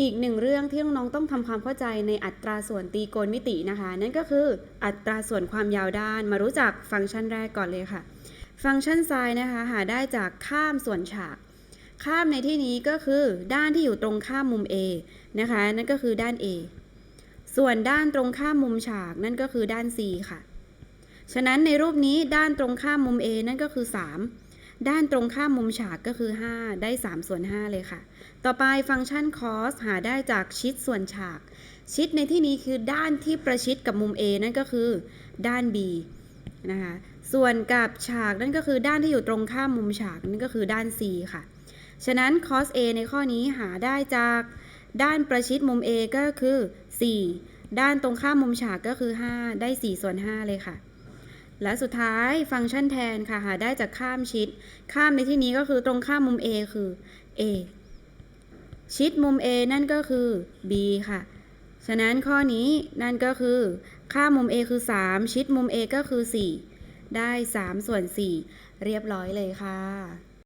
อีกหนึ่งเรื่องที่น้องๆต้องทำความเข้าใจในอัตราส่วนตีโกณมิตินะคะ นั่นก็คืออัตราส่วนความยาวด้านมารู้จักฟังก์ชันแรกก่อนเลยค่ะ ฟังก์ชันไซน์นะคะหาได้จากข้ามส่วนฉาก ข้ามในที่นี้ก็คือด้านที่อยู่ตรงข้ามมุม A นะคะ นั่นก็คือด้าน A ส่วนด้านตรงข้ามมุมฉากนั่นก็คือด้าน C ค่ะ ฉะนั้นในรูปนี้ด้านตรงข้ามมุม A นั่นก็คือ 3 ด้านตรงข้ามมุมฉากก็คือ 5 ได้ 3 ส่วน 5 เลยค่ะ ต่อไปฟังก์ชัน cos หาได้จากชิดส่วนฉาก ชิดในที่นี้คือด้านที่ประชิดกับมุม A นั่นก็คือ ด้าน B นะคะ ส่วนกับฉากนั่นก็คือด้านที่อยู่ตรงข้ามมุมฉากนั่นก็คือด้าน C ค่ะ ฉะนั้น cos A ในข้อนี้หาได้จากด้านประชิดมุม A ก็คือ 4 ด้านตรงข้ามมุมฉากก็คือ 5 ได้ 4 ส่วน 5 เลยค่ะ และสุดท้ายฟังก์ชันแทนค่ะหาได้จากข้ามชิด ข้ามในที่นี้ก็คือตรงข้ามมุม A คือ A ชิดมุม A นั่นก็คือ B ค่ะ ฉะนั้นข้อนี้นั่นก็คือค่ามุม A คือ 3 ชิดมุม A ก็คือ 4 ได้ 3 ส่วน 4 เรียบร้อยเลยค่ะ